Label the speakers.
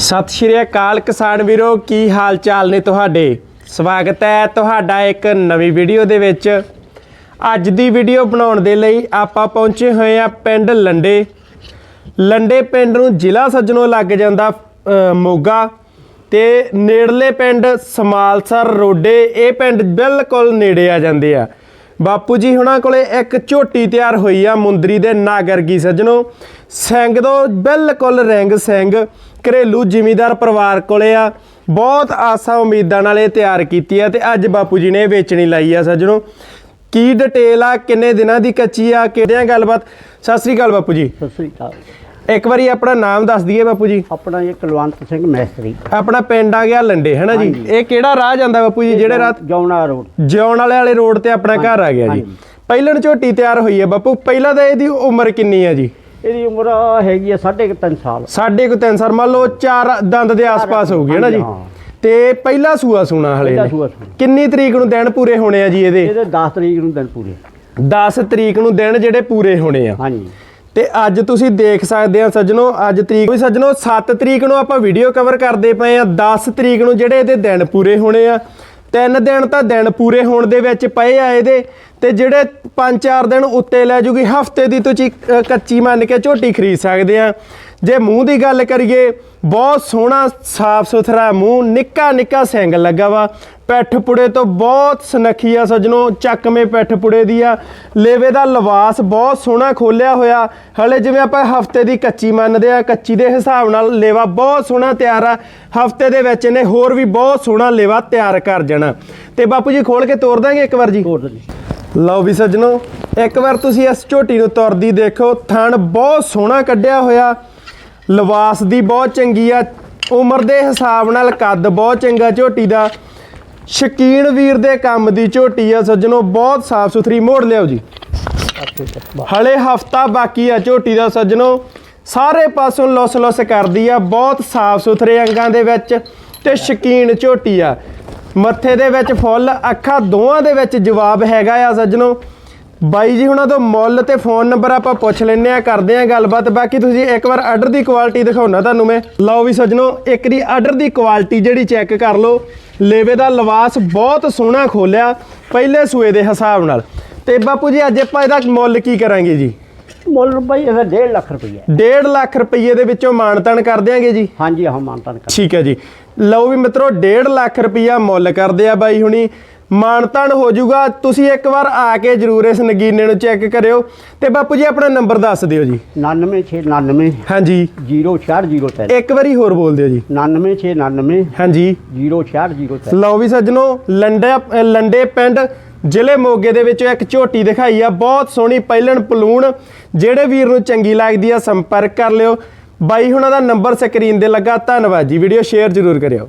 Speaker 1: ਸਤਿ ਸ਼੍ਰੀ ਅਕਾਲ ਕਿਸਾਨ ਵੀਰੋ, ਕੀ ਹਾਲ ਚਾਲ ਨੇ ਤੁਹਾਡੇ? ਸਵਾਗਤ ਹੈ ਤੁਹਾਡਾ ਇੱਕ ਨਵੀਂ ਵੀਡੀਓ ਦੇ ਵਿੱਚ। ਅੱਜ ਦੀ ਵੀਡੀਓ ਬਣਾਉਣ ਦੇ ਲਈ ਆਪਾਂ ਪਹੁੰਚੇ ਹੋਏ ਆ ਪਿੰਡ ਲੰਡੇ। ਲੰਡੇ ਪਿੰਡ ਨੂੰ ਜ਼ਿਲ੍ਹਾ ਸੱਜਣੋਂ ਲੱਗ ਜਾਂਦਾ ਮੋਗਾ ਤੇ ਨੇੜਲੇ ਪਿੰਡ ਸਮਾਲਸਰ ਰੋਡੇ, ਇਹ ਪਿੰਡ ਬਿਲਕੁਲ ਨੇੜੇ ਆ ਜਾਂਦੇ ਆ। ਬਾਪੂ ਜੀ ਹੁਣਾਂ ਕੋਲੇ ਇੱਕ ਝੋਟੀ ਤਿਆਰ ਹੋਈ ਆ ਮੁੰਦਰੀ ਦੇ ਨਾਗਰਗੀ ਸੱਜਣੋ। ਸਿੰਘ ਤੋਂ ਬਿਲਕੁਲ ਰਿੰਗ ਸਿੰਘ ਘਰੇਲੂ ਜ਼ਿਮੀਦਾਰ ਪਰਿਵਾਰ ਕੋਲੇ ਆ। ਬਹੁਤ ਆਸਾਂ ਉਮੀਦਾਂ ਨਾਲ ਇਹ ਤਿਆਰ ਕੀਤੀ ਆ ਤੇ ਅੱਜ ਬਾਪੂ ਜੀ ਨੇ ਇਹ ਵੇਚਣੀ ਲਾਈ ਆ ਸੱਜਣੋ। ਕੀ ਡਿਟੇਲ ਆ ਕਿੰਨੇ ਦਿਨਾਂ ਦੀ ਕੱਚੀ ਆ ਕਿਹੜੀਆਂ ਗੱਲਬਾਤ? ਸਤਿ ਸ੍ਰੀ ਅਕਾਲ ਬਾਪੂ ਜੀ।
Speaker 2: ਸਤਿ ਸ੍ਰੀ ਅਕਾਲ।
Speaker 1: ਇੱਕ ਵਾਰੀ ਆਪਣਾ ਨਾਮ ਦੱਸ ਦਈਏ ਬਾਪੂ ਜੀ।
Speaker 2: ਆਪਣਾ ਇਹ ਕੁਲਵੰਤ ਸਿੰਘ ਮੈਸਤਰੀ।
Speaker 1: ਆਪਣਾ ਪਿੰਡ ਆ ਗਿਆ ਲੰਡੇ ਹੈ ਨਾ ਜੀ। ਇਹ ਕਿਹੜਾ ਰਾਹ ਜਾਂਦਾ ਬਾਪੂ ਜੀ ਜਿਹੜੇ ਰਾਤ?
Speaker 2: ਜੌਣਾ ਰੋਡ।
Speaker 1: ਜਿਉਣ ਵਾਲੇ ਵਾਲੇ ਰੋਡ ਤੇ ਆਪਣਾ ਘਰ ਆ ਗਿਆ ਜੀ। ਪਹਿਲਣ ਝੋਟੀ ਤਿਆਰ ਹੋਈ ਹੈ ਬਾਪੂ। ਪਹਿਲਾਂ ਤਾਂ ਇਹਦੀ ਉਮਰ ਕਿੰਨੀ ਹੈ ਜੀ?
Speaker 2: ਇਹਦੀ ਉਮਰ ਹੈਗੀ ਹੈ ਸਾਢੇ ਕੁ ਤਿੰਨ ਸਾਲ।
Speaker 1: ਸਾਢੇ ਕੋ ਤਿੰਨ ਸਾਲ ਮੰਨ ਲਓ ਚਾਰ ਦੰਦ ਦੇ ਆਸ-ਪਾਸ ਹੋਊਗੀ ਹੈ ਨਾ ਜੀ। ਤੇ ਪਹਿਲਾ ਸੂਆ ਸੁਣਾ ਹਲੇ
Speaker 2: ਪਹਿਲਾ
Speaker 1: ਨੇ।
Speaker 2: ਸੂਆ ਸੂਣਾ।
Speaker 1: ਕਿੰਨੀ ਤਰੀਕ ਨੂੰ ਦਿਨ ਪੂਰੇ ਹੋਣੇ ਆ ਜੀ ਇਹਦੇ?
Speaker 2: ਇਹਦੇ 10 ਤਰੀਕ ਨੂੰ ਦਿਨ ਪੂਰੇ।
Speaker 1: 10 ਤਰੀਕ ਨੂੰ ਦਿਨ ਜਿਹੜੇ ਪੂਰੇ ਹੋਣੇ ਆ।
Speaker 2: ਹਾਂਜੀ।
Speaker 1: ਤੇ ਅੱਜ ਤੁਸੀਂ ਦੇਖ ਸਕਦੇ ਆ ਸੱਜਣੋ ਅੱਜ ਤਰੀਕ ਵੀ ਸੱਜਣੋ 7 ਤਰੀਕ ਨੂੰ ਆਪਾਂ ਵੀਡੀਓ ਕਵਰ ਕਰਦੇ ਪਏ ਆ 10 ਤਰੀਕ ਨੂੰ ਜਿਹੜੇ ਇਹਦੇ ਦਿਨ ਪੂਰੇ ਹੋਣੇ ਆ। ਤਿੰਨ ਦਿਨ ਤਾਂ ਦਿਨ ਪੂਰੇ ਹੋਣ ਦੇ ਵਿੱਚ ਪਏ ਆ ਇਹਦੇ, ਤੇ ਜਿਹੜੇ 5-4 ਦਿਨ ਉੱਤੇ ਲੈ ਜੂਗੀ, ਹਫ਼ਤੇ ਦੀ ਤੁਸੀਂ ਕੱਚੀ ਮੰਨ ਕੇ ਝੋਟੀ ਖਰੀਦ ਸਕਦੇ ਆ। ਜੇ ਮੂੰਹ ਦੀ ਗੱਲ ਕਰੀਏ ਬਹੁਤ ਸੋਹਣਾ ਸਾਫ਼ ਸੁਥਰਾ ਮੂੰਹ ਨਿੱਕਾ ਨਿੱਕਾ ਸਿੰਗ ਲੱਗਾ ਵਾ। ਪੈਠ ਪੁੜੇ ਤੋਂ ਬਹੁਤ ਸੁਨੱਖੀ ਆ ਸੱਜਣੋ ਚੱਕਵੇਂ ਪੈਠ ਪੁੜੇ ਦੀ ਆ। ਲੇਵੇ ਦਾ ਲਿਬਾਸ ਬਹੁਤ ਸੋਹਣਾ ਖੋਲਿਆ ਹੋਇਆ। ਹਲੇ ਜਿਵੇਂ ਆਪਾਂ ਹਫ਼ਤੇ ਦੀ ਕੱਚੀ ਮੰਨਦੇ ਆ ਕੱਚੀ ਦੇ ਹਿਸਾਬ ਨਾਲ ਲੇਵਾ ਬਹੁਤ ਸੋਹਣਾ ਤਿਆਰ ਆ। ਹਫ਼ਤੇ ਦੇ ਵਿੱਚ ਇਹਨੇ ਹੋਰ ਵੀ ਬਹੁਤ ਸੋਹਣਾ ਲੇਵਾ ਤਿਆਰ ਕਰ ਜਾਣਾ। ਤੇ ਬਾਪੂ ਜੀ ਖੋਲ ਕੇ ਤੋਰ ਦਾਂਗੇ ਇੱਕ ਵਾਰ ਜੀ।
Speaker 2: ਤੋੜ ਦੇ
Speaker 1: ਲਓ ਵੀ ਸੱਜਣੋ ਇੱਕ ਵਾਰ ਤੁਸੀਂ ਇਸ ਝੋਟੀ ਨੂੰ ਤੁਰਦੀ ਦੇਖੋ। ਥਣ ਬਹੁਤ ਸੋਹਣਾ ਕੱਢਿਆ ਹੋਇਆ। ਲਿਬਾਸ ਦੀ ਬਹੁਤ ਚੰਗੀ ਆ, ਉਮਰ ਦੇ ਹਿਸਾਬ ਨਾਲ ਕੱਦ ਬਹੁਤ ਚੰਗਾ ਝੋਟੀ ਦਾ। ਸ਼ਕੀਨ ਵੀਰ ਦੇ ਕੰਮ ਦੀ ਝੋਟੀ ਆ, ਸੱਜਣੋ, ਬਹੁਤ ਸਾਫ਼ ਸੁਥਰੀ, ਮੋੜ ਲਿਆਓ ਜੀ। ਹਲੇ ਹਫਤਾ ਬਾਕੀ ਆ ਝੋਟੀ ਦਾ, ਸੱਜਣੋ, ਸਾਰੇ ਪਾਸੋਂ ਲੁੱਸ ਲੁੱਸ ਕਰਦੀ ਆ, ਬਹੁਤ ਸਾਫ਼ ਸੁਥਰੇ ਅੰਗਾਂ ਦੇ ਵਿੱਚ ਤੇ ਸ਼ਕੀਨ ਝੋਟੀ ਆ। ਮੱਥੇ ਦੇ ਵਿੱਚ ਫੁੱਲ, ਅੱਖਾਂ ਦੋਵਾਂ ਦੇ ਵਿੱਚ ਜਵਾਬ ਹੈਗਾ ਆ, ਸੱਜਣੋ। ਬਾਈ ਜੀ ਹੁਣਾਂ ਤੋਂ ਮੁੱਲ ਤੇ ਫੋਨ ਨੰਬਰ ਆਪਾਂ ਪੁੱਛ ਲੈਨੇ ਆ ਕਰਦੇ ਆ ਗੱਲਬਾਤ। ਬਾਕੀ ਤੁਸੀਂ ਇੱਕ ਵਾਰ ਆਰਡਰ ਦੀ ਕੁਆਲਿਟੀ ਦਿਖਾਉਣਾ ਤੁਹਾਨੂੰ ਮੈਂ। ਲਓ ਵੀ ਸੱਜਣੋ ਇੱਕ ਦੀ ਆਰਡਰ ਦੀ ਕੁਆਲਿਟੀ ਜਿਹੜੀ ਚੈੱਕ ਕਰ ਲਓ। ਲੇਵੇ ਦਾ ਲਿਬਾਸ ਬਹੁਤ ਸੋਹਣਾ ਖੋਲਿਆ ਪਹਿਲੇ ਸੂਏ ਦੇ ਹਿਸਾਬ ਨਾਲ। ਤੇ ਬਾਪੂ ਜੀ ਅੱਜ ਆਪਾਂ ਇਹਦਾ ਮੁੱਲ ਕੀ ਕਰਾਂਗੇ ਜੀ?
Speaker 2: ਮੁੱਲ ਬਈ ਇਹਦਾ 1.5 ਲੱਖ ਰੁਪਈਆ।
Speaker 1: 1.5 ਲੱਖ ਰੁਪਏ ਦੇ ਵਿੱਚੋਂ ਮਾਨਤਨ ਕਰ ਦਿਆਂਗੇ ਜੀ?
Speaker 2: ਹਾਂਜੀ ਆਹ ਮਾਨਤਾਨ ਕਰ
Speaker 1: ਠੀਕ ਹੈ ਜੀ। ਲਓ ਵੀ ਮਿੱਤਰੋ 1.5 ਲੱਖ ਰੁਪਈਆ ਮੁੱਲ ਕਰਦੇ ਆ ਬਾਈ ਹੁਣੀ। ਮਾਨਤਨ ਹੋ ਜਾਊਗਾ। ਤੁਸੀਂ ਇੱਕ ਵਾਰ ਆ ਕੇ ਜਰੂਰ ਇਸ ਨਗੀਨੇ ਨੂੰ ਚੈੱਕ ਕਰਿਓ। ਤੇ ਬਾਪੂ ਜੀ ਆਪਣਾ ਨੰਬਰ ਦੱਸ ਦਿਓ ਜੀ।
Speaker 2: 99699
Speaker 1: ਹਾਂਜੀ।
Speaker 2: 0603
Speaker 1: ਇੱਕ ਵਾਰੀ ਹੋਰ ਬੋਲ ਦਿਓ ਜੀ।
Speaker 2: 99699
Speaker 1: ਹਾਂਜੀ।
Speaker 2: 0603
Speaker 1: ਲਓ ਵੀ ਸੱਜਣੋ ਲੰਡੇ ਲੰਡੇ ਪਿੰਡ ਜ਼ਿਲ੍ਹੇ ਮੋਗੇ ਦੇ ਵਿੱਚ ਇੱਕ ਝੋਟੀ ਦਿਖਾਈ ਆ। ਬਹੁਤ ਸੋਹਣੀ ਪਹਿਲਣ ਪਲੂਣ ਜਿਹੜੇ ਵੀਰ ਨੂੰ ਚੰਗੀ ਲੱਗਦੀ ਆ ਸੰਪਰਕ ਕਰ ਲਿਓ। ਬਾਈ ਹੁਣਾਂ ਦਾ ਨੰਬਰ ਸਕਰੀਨ ਤੇ ਲੱਗਾ। ਧੰਨਵਾਦ ਜੀ। ਵੀਡੀਓ ਸ਼ੇਅਰ ਜ਼ਰੂਰ ਕਰਿਓ।